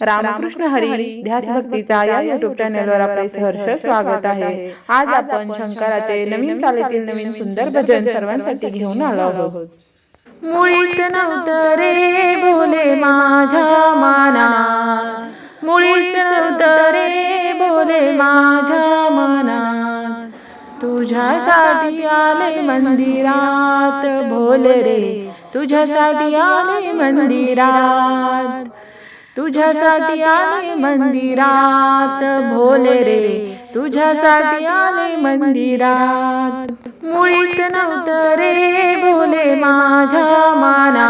रामकृष्ण हरी ध्यास भक्तीचा या युट्यूब चॅनलवर आपले सहर्ष स्वागत आहे. आज आपण शंकराचे नवीन चालीतील नवीन सुंदर भजन सर्वांसाठी घेऊन आलो आहोत. मुळीच नव्हतं रे बोले माझ्या माना. मुळीच नव्हतं रे बोले माझ्या मना. तुझ्यासाठी आले मंदिरात. भोले रे तुझ्यासाठी आले मंदिरात. तुझ्यासाठी आले मंदिरात. भोले रे तुझ्यासाठी आले मंदिरात. मुळीच नव्हतं रे भोले माझ्या माना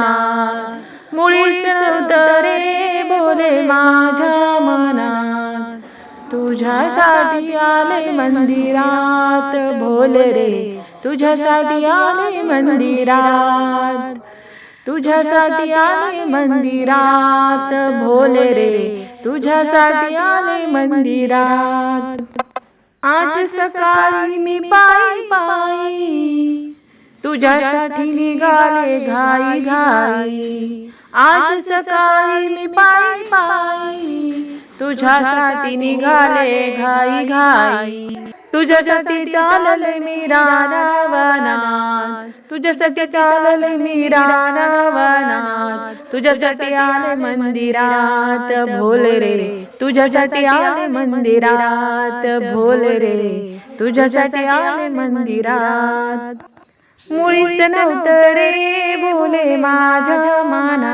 मुळीच नव्हतं रे भोले माझ्या मनात. तुझ्यासाठी आले मंदिरात. भोले रे तुझ्यासाठी आले मंदिरात. तुझ्यासाठी आले मंदिरात. भोले रे तुझ्यासाठी आले मंदिरात. आज सकाळी मी पायी पायी तुझ्यासाठी निघाले घाई घाई. आज सकाळी मी पायी पायी तुझ्यासाठी निघाले घाई घाई. तुझ्यासाठी चालले मी रानावनात. तुझ्यासाठी चालले मी रानावनात. तुझ्यासाठी आले मंदिरात. भोल रे. तुझ्यासाठी आले मंदिरात. भोल रे. तुझ्यासाठी आले मंदिरात. मुळीच नव्हतं रे बोले माझ्या माना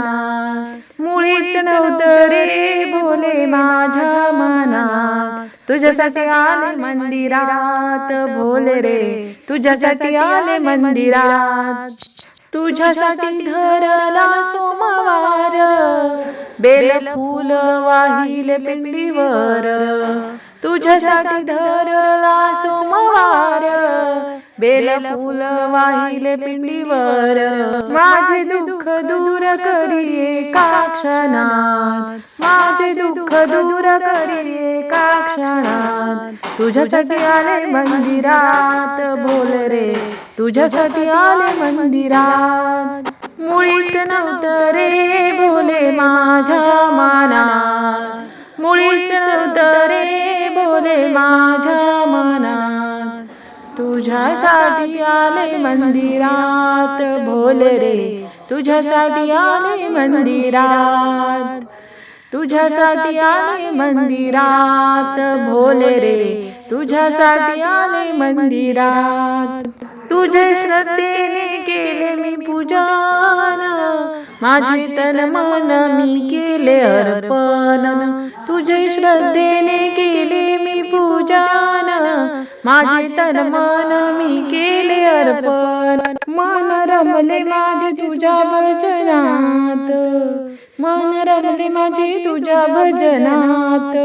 मुळीच नव्हतं रे बोले माझ्या मना तुझ्यासाठी आले मंदिरात भोले रे. तुझ्यासाठी आले मंदिरात. तुझ्यासाठी धरला सोमवार. बेल फूल वाहिले पिंडीवर. तुझ्यासाठी धरला सोमवार. बेल फुल वाहिले पिंडीवर. माझे दुःख दूर करी एका क्षणात? माझे दुःख दूर करी एका क्षणात? तुझ्यासाठी आले मंदिरात. बोल रे तुझ्यासाठी आले मंदिरात. मुळीच नव्हतं रे बोले माझ्या माना माझ्या मनात तुझ्यासाठी आले मंदिरात. भोले रे तुझ्यासाठी आले मंदिरात. तुझ्यासाठी आले मंदिरात. भोले रे तुझ्यासाठी आले मंदिरात. तुझे श्रद्धेने केले मी पूजन. माझे तन मन मी केले अर्पण. तुझे श्रद्धेने केले मी पूजन. माझे तन मन मी केले अर्पण. मन रमले माझे तुझ्या भजनात. मन रमले माझे तुझ्या भजनात.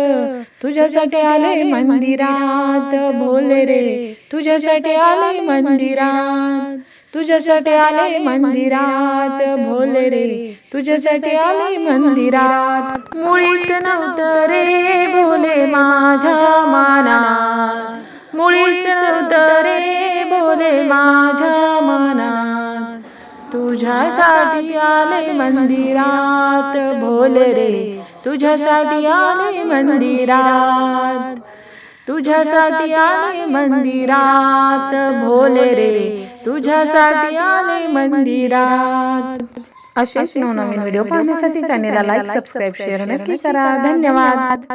तुझ्यासाठी आले मंदिरात. भोले रे तुझ्यासाठी आले मंदिरात. तुझ्यासाठी आले मंदिरात भोले रे. तुझ्यासाठी आले मंदिरात. मुळीच नव्हतं रे भोले माझ्या माना मुळीच नव्हतं रे भोले माझ्या मनात. तुझ्यासाठी आले मंदिरात भोले रे. तुझ्यासाठी आले मंदिरात. तुझ्यासाठी आले मंदिरात भोले रे. तुझ्यासाठी आले मंदिरात. असेच नवनवीन व्हिडिओ पाहण्यासाठी चॅनेलला लाईक सबस्क्राईब शेअर नक्की करा. धन्यवाद.